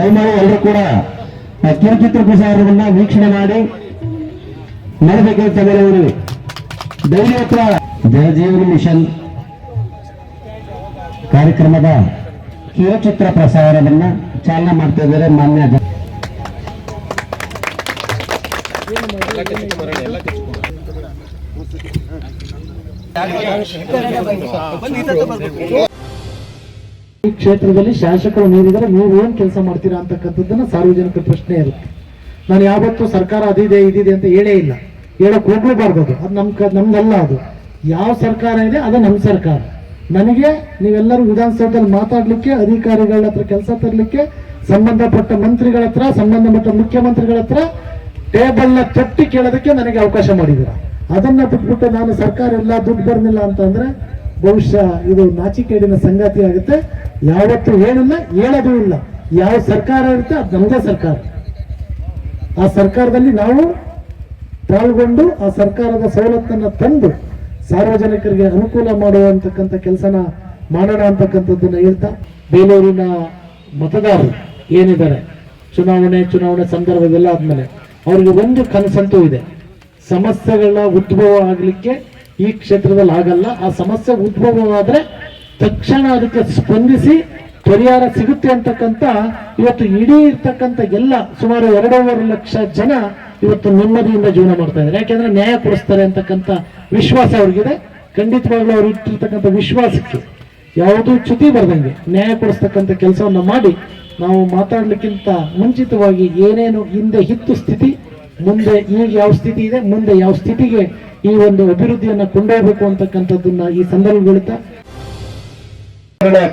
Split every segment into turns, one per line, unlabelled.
ದಯಮಾಡಿ ಎಲ್ಲರೂ ಕೂಡ ಕಿರುಚಿತ್ರ ಪ್ರಸಾರವನ್ನ ವೀಕ್ಷಣೆ ಮಾಡಿ ಮಾಡಬೇಕಂತ ಅವರು ಹತ್ರ ಜಲಜೀವನ ಮಿಷನ್ ಕಾರ್ಯಕ್ರಮದ ಕಿರುಚಿತ್ರ ಪ್ರಸಾರವನ್ನ ಚಾಲನೆ ಮಾಡ್ತಾ ಇದ್ದಾರೆ ಮಾನ್ಯ ಜ-
ಈ ಕ್ಷೇತ್ರದಲ್ಲಿ ಶಾಸಕರು ನೀಡಿದರೆ ನೀವು ಏನ್ ಕೆಲಸ ಮಾಡ್ತೀರಾ ಅಂತಕ್ಕಂಥದ್ದನ್ನ ಸಾರ್ವಜನಿಕ ಪ್ರಶ್ನೆ ಇರುತ್ತೆ ನಾನು ಯಾವತ್ತೂ ಸರ್ಕಾರ ಅದಿದೆ ಇದಿದೆ ಅಂತ ಹೇಳೇ ಇಲ್ಲ. ಹೇಳಕ್ ಹೋಗ್ಲೇಬಾರ್ದು ಅದು. ನಮ್ ಕ- ನಮ್ದಲ್ಲ ಅದು. ಯಾವ ಸರ್ಕಾರ ಇದೆ, ಅದು ನಮ್ಮ ಸರ್ಕಾರ. ನನಗೆ ನೀವೆಲ್ಲರೂ ವಿಧಾನಸೌಧದಲ್ಲಿ ಮಾತಾಡ್ಲಿಕ್ಕೆ, ಅಧಿಕಾರಿಗಳ ಹತ್ರ ಕೆಲಸ ತರಲಿಕ್ಕೆ, ಸಂಬಂಧಪಟ್ಟ ಮಂತ್ರಿಗಳ ಹತ್ರ, ಸಂಬಂಧಪಟ್ಟ ಮುಖ್ಯಮಂತ್ರಿಗಳ ಹತ್ರ ಟೇಬಲ್ನ ತೊಟ್ಟಿ ಕೇಳೋದಕ್ಕೆ ನನಗೆ ಅವಕಾಶ ಮಾಡಿದಿರ ಅದನ್ನ ಬಿಟ್ಬಿಟ್ಟು ನಾನು ಸರ್ಕಾರ ಎಲ್ಲ ದುಡ್ಡು ಬರ್ಲಿಲ್ಲ ಅಂತಂದ್ರೆ ಬಹುಶಃ ಇದು ನಾಚಿಕೇಡಿನ ಸಂಗತಿ ಆಗುತ್ತೆ. ಯಾವತ್ತೂ ಹೇಳಲ್ಲ, ಹೇಳೋದು ಇಲ್ಲ. ಯಾವ ಸರ್ಕಾರ ಇರುತ್ತೆ ಅದು ನಮ್ಮದೇ ಸರ್ಕಾರ. ಆ ಸರ್ಕಾರದಲ್ಲಿ ನಾವು ಪಾಲ್ಗೊಂಡು ಆ ಸರ್ಕಾರದ ಸವಲತ್ತನ್ನು ತಂದು ಸಾರ್ವಜನಿಕರಿಗೆ ಅನುಕೂಲ ಮಾಡುವಂತಕ್ಕಂಥ ಕೆಲಸನ ಮಾಡೋಣ ಅಂತಕ್ಕಂಥದ್ದನ್ನ ಹೇಳ್ತಾ ಬೇಲೂರಿನ ಮತದಾರರು ಏನಿದ್ದಾರೆ? ಚುನಾವಣೆ ಚುನಾವಣೆ ಸಂದರ್ಭದೆಲ್ಲ ಆದ್ಮೇಲೆ ಅವ್ರಿಗೆ ಒಂದು ಕನಸಂತೂ ಇದೆ. ಸಮಸ್ಯೆಗಳ ಉದ್ಭವ ಆಗಲಿಕ್ಕೆ ಈ ಕ್ಷೇತ್ರದಲ್ಲಿ ಆಗಲ್ಲ ಆ ಸಮಸ್ಯೆ ಉದ್ಭವವಾದ್ರೆ ತಕ್ಷಣ ಅದಕ್ಕೆ ಸ್ಪಂದಿಸಿ ಪರಿಹಾರ ಸಿಗುತ್ತೆ ಅಂತಕ್ಕಂಥ ಇವತ್ತು ಇಡೀ ಇರ್ತಕ್ಕಂಥ ಎಲ್ಲ ಸುಮಾರು ಎರಡೂವರೆ ಲಕ್ಷ ಜನ ಇವತ್ತು ನೆಮ್ಮದಿಯಿಂದ ಜೀವನ ಮಾಡ್ತಾ ಇದ್ದಾರೆ. ಯಾಕೆಂದ್ರೆ ನ್ಯಾಯ ಕೊಡಿಸ್ತಾರೆ ಅಂತಕ್ಕಂಥ ವಿಶ್ವಾಸ ಅವ್ರಿಗಿದೆ. ಖಂಡಿತವಾಗ್ಲೂ ಅವ್ರು ಇಟ್ಟಿರ್ತಕ್ಕಂಥ ವಿಶ್ವಾಸಕ್ಕೆ ಯಾವುದೂ ಚ್ಯುತಿ ಬರ್ದಂಗೆ ನ್ಯಾಯ ಕೊಡಿಸ್ತಕ್ಕಂಥ ಕೆಲಸವನ್ನು ಮಾಡಿ ನಾವು ಮಾತಾಡ್ಲಿಕ್ಕಿಂತ ಮುಂಚಿತವಾಗಿ ಏನೇನು ಹಿಂದೆ ಹಿತ್ತು ಸ್ಥಿತಿ, ಮುಂದೆ ಈಗ ಯಾವ ಸ್ಥಿತಿ ಇದೆ, ಮುಂದೆ ಯಾವ ಸ್ಥಿತಿಗೆ ಈ ಒಂದು ಅಭಿವೃದ್ಧಿಯನ್ನು ಕೊಂಡೊಯ್ಯಬೇಕು ಅಂತಕ್ಕಂಥದ್ದನ್ನ ಈ ಸಂದರ್ಭಗೊಳ್ತಾ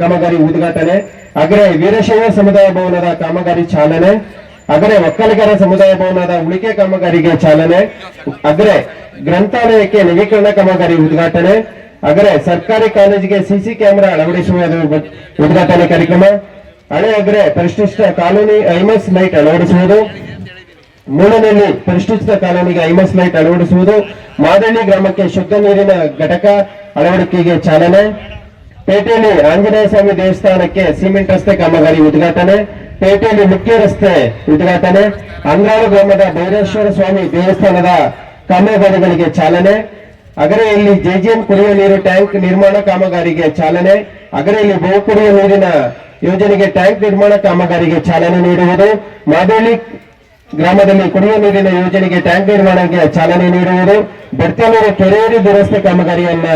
ಕಾಮಗಾರಿ ಉದ್ಘಾಟನೆ ಅಗ್ರೆ ವೀರಶೈವ ಸಮುದಾಯ ಭವನದ ಕಾಮಗಾರಿ ಚಾಲನೆ ಅಗ್ರೆ ಒಕ್ಕಲಿಗರ ಸಮುದಾಯ ಭವನದ ಉಳಿಕೆ ಕಾಮಗಾರಿಗೆ ಚಾಲನೆ ಅಗ್ರೆ ಗ್ರಂಥಾಲಯಕ್ಕೆ ನವೀಕರಣ ಕಾಮಗಾರಿ ಉದ್ಘಾಟನೆ ಅಗ್ರೆ ಸರ್ಕಾರಿ ಕಾಲೇಜಿಗೆ ಸಿಸಿ ಕ್ಯಾಮೆರಾ ಅಳವಡಿಸುವ ಉದ್ಘಾಟನೆ ಕಾರ್ಯಕ್ರಮ ಹಳೆ ಅಗ್ರೆ ಪರಿಶಿಷ್ಟ ಕಾಲೋನಿ ಐಮಸ್ ಲೈಟ್ ಅಳವಡಿಸುವುದು ಮೂಲನಲ್ಲಿ ಪರಿಶಿಷ್ಟ ಕಾಲೋನಿಗೆ ಐಮಸ್ ಲೈಟ್ ಅಳವಡಿಸುವುದು ಮಾದಳ್ಳಿ ಗ್ರಾಮಕ್ಕೆ ಶುದ್ಧ ನೀರಿನ ಘಟಕ ಅಳವಡಿಕೆಗೆ ಚಾಲನೆ. ಪೇಟೆಯಲ್ಲಿ ಆಂಜನೇಯ ಸ್ವಾಮಿ ದೇವಸ್ಥಾನಕ್ಕೆ ಸಿಮೆಂಟ್ ರಸ್ತೆ ಕಾಮಗಾರಿ ಉದ್ಘಾಟನೆ. ಪೇಟೆಯಲ್ಲಿ ಮುಖ್ಯ ರಸ್ತೆ ಉದ್ಘಾಟನೆ. ಅಂಗಾಳು ಗ್ರಾಮದ ಭೈರೇಶ್ವರ ಸ್ವಾಮಿ ದೇವಸ್ಥಾನದ ಕಾಮಗಾರಿಗಳಿಗೆ ಚಾಲನೆ. ಅಗರೆಯಲ್ಲಿ ಜೆಜಿಎಂ ಕುಡಿಯುವ ನೀರು ಟ್ಯಾಂಕ್ ನಿರ್ಮಾಣ ಕಾಮಗಾರಿಗೆ ಚಾಲನೆ. ಅಗರೆಯಲ್ಲಿ ಬಹು ಕುಡಿಯುವ ನೀರಿನ ಯೋಜನೆಗೆ ಟ್ಯಾಂಕ್ ನಿರ್ಮಾಣ ಕಾಮಗಾರಿಗೆ ಚಾಲನೆ ನೀಡುವುದು. ಮಾದೇಳಿ ಗ್ರಾಮದಲ್ಲಿ ಕುಡಿಯುವ ನೀರಿನ ಯೋಜನೆಗೆ ಟ್ಯಾಂಕ್ ನಿರ್ಮಾಣಕ್ಕೆ ಚಾಲನೆ ನೀಡುವುದು ಬೆಡ್ತಲೂರು ಕೆರೆಯಡಿ ದುರಸ್ತಿ ಕಾಮಗಾರಿಯನ್ನ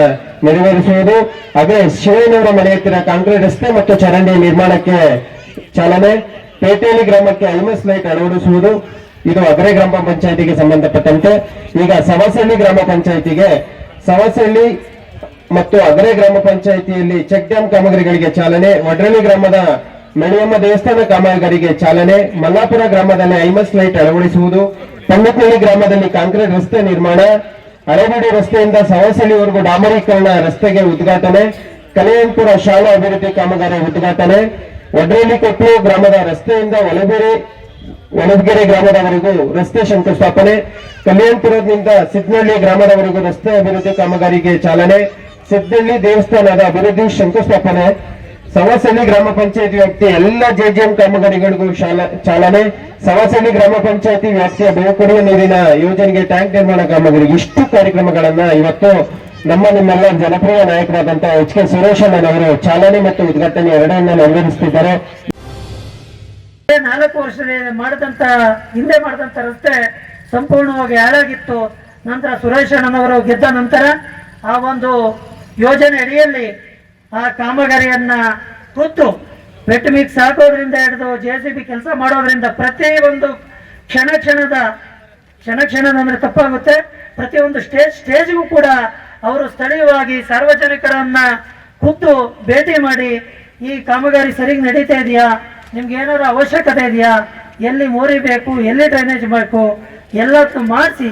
ನೆರವೇರಿಸುವುದು, ಹಾಗೆ ಶಿವನೂರ ಮನೆ ಹತ್ತಿರ ಕಾಂಕ್ರೀಟ್ ರಸ್ತೆ ಮತ್ತು ಚರಂಡಿ ನಿರ್ಮಾಣಕ್ಕೆ ಚಾಲನೆ, ಪೇಟೆಯಲ್ಲಿ ಗ್ರಾಮಕ್ಕೆ ಐಮಸ್ ಲೈಟ್ ಅಳವಡಿಸುವುದು, ಇದು ಅಗ್ರೆ ಗ್ರಾಮ ಪಂಚಾಯತಿಗೆ ಸಂಬಂಧಪಟ್ಟಂತೆ. ಈಗ ಸವಸಳ್ಳಿ ಗ್ರಾಮ ಪಂಚಾಯತಿಗೆ ಸವಸಳ್ಳಿ ಮತ್ತು ಅಗ್ರೆ ಗ್ರಾಮ ಪಂಚಾಯಿತಿಯಲ್ಲಿ ಚೆಕ್ ಡ್ಯಾಂ ಕಾಮಗಾರಿಗಳಿಗೆ ಚಾಲನೆ, ವಡ್ರಳ್ಳಿ ಗ್ರಾಮದ ಮಣಿಯಮ್ಮ ದೇವಸ್ಥಾನ ಕಾಮಗಾರಿಗೆ ಚಾಲನೆ, ಮಲ್ಲಾಪುರ ಗ್ರಾಮದಲ್ಲಿ ಐಮಸ್ ಲೈಟ್ ಅಳವಡಿಸುವುದು ಪಂಡಿತನಹಳ್ಳಿ ಗ್ರಾಮದಲ್ಲಿ ಕಾಂಕ್ರೀಟ್ ರಸ್ತೆ ನಿರ್ಮಾಣ ಹಳೆಬೀಡು ರಸ್ತೆಯಿಂದ ಸವಸಳಿವರೆಗೂ ಡಾಮರೀಕರಣ ರಸ್ತೆಗೆ ಉದ್ಘಾಟನೆ ಕಲಿಯಂಪುರ ಶಾಲಾ ಅಭಿವೃದ್ಧಿ ಕಾಮಗಾರಿ ಉದ್ಘಾಟನೆ ಒಡ್ರೇಲಿ ಕೊಟ್ಟು ಗ್ರಾಮದ ರಸ್ತೆಯಿಂದ ಒಳಬೇರೆ ಒಣಗೆರೆ ಗ್ರಾಮದವರೆಗೂ ರಸ್ತೆ ಶಂಕುಸ್ಥಾಪನೆ, ಕಲ್ಯಾಣಪುರದಿಂದ ಸಿದ್ದಳ್ಳಿ ಗ್ರಾಮದವರೆಗೂ ರಸ್ತೆ ಅಭಿವೃದ್ಧಿ ಕಾಮಗಾರಿಗೆ ಚಾಲನೆ ಸಿದ್ದಳ್ಳಿ ದೇವಸ್ಥಾನದ ಅಭಿವೃದ್ಧಿ ಶಂಕುಸ್ಥಾಪನೆ ಸವಸಳ್ಳಿ ಗ್ರಾಮ ಪಂಚಾಯತಿ ವ್ಯಾಪ್ತಿಯ ಎಲ್ಲ ಜೆಜಿಎಂ ಕಾಮಗಾರಿಗಳಿಗೂ ಚಾಲನೆ. ಸವಸಳ್ಳಿ ಗ್ರಾಮ ಪಂಚಾಯತಿ ವ್ಯಾಪ್ತಿಯ ಬಹುಕುಡಿಯ ನೀರಿನ ಯೋಜನೆಗೆ ಟ್ಯಾಂಕ್ ನಿರ್ಮಾಣ ಕಾಮಗಾರಿಗೆ ಇಷ್ಟು ಕಾರ್ಯಕ್ರಮಗಳನ್ನ ಇವತ್ತು ನಮ್ಮ ನಿಮ್ಮೆಲ್ಲ ಜನಪ್ರಿಯ ನಾಯಕರಾದಂತಹ ಎಚ್ ಕೆ ಸುರೇಶಣ್ಣನವರು ಚಾಲನೆ ಮತ್ತು ಉದ್ಘಾಟನೆ ಎರಡನ್ನ ನೆರವೇರಿಸುತ್ತಿದ್ದಾರೆ
ನಾಲ್ಕು ವರ್ಷ ಮಾಡಿದಂತ, ಹಿಂದೆ ಮಾಡಿದಂತ ರಸ್ತೆ ಸಂಪೂರ್ಣವಾಗಿ ಹಾಳಾಗಿತ್ತು. ನಂತರ ಸುರೇಶ್ ಅಣ್ಣನವರು ಗೆದ್ದ ನಂತರ ಆ ಒಂದು ಯೋಜನೆ ಅಡಿಯಲ್ಲಿ ಆ ಕಾಮಗಾರಿಯನ್ನ ಕೂತು ಬೆಟ್ ಮಿಕ್ಸ್ ಹಾಕೋದ್ರಿಂದ ಹಿಡಿದು ಜೆ ಸಿ ಬಿ ಕೆಲಸ ಮಾಡೋದ್ರಿಂದ ಪ್ರತಿ ಒಂದು ಕ್ಷಣ ಕ್ಷಣದ ಕ್ಷಣ ಕ್ಷಣದ ಅಂದ್ರೆ ತಪ್ಪಾಗುತ್ತೆ. ಪ್ರತಿಯೊಂದು ಸ್ಟೇಜ್ ಸ್ಟೇಜ್ಗೂ ಕೂಡ ಅವರು ಸ್ಥಳೀಯವಾಗಿ ಸಾರ್ವಜನಿಕರನ್ನ ಖುದ್ದು ಭೇಟಿ ಮಾಡಿ, ಈ ಕಾಮಗಾರಿ ಸರಿಯಾಗಿ ನಡೀತಾ ಇದೆಯಾ? ನಿಮ್ಗೆ ಏನಾದ್ರು ಅವಶ್ಯಕತೆ ಇದೆಯಾ? ಎಲ್ಲಿ ಮೋರಿ ಬೇಕು? ಎಲ್ಲಿ ಡ್ರೈನೇಜ್ ಬೇಕು? ಎಲ್ಲ ಮಾಡಿಸಿ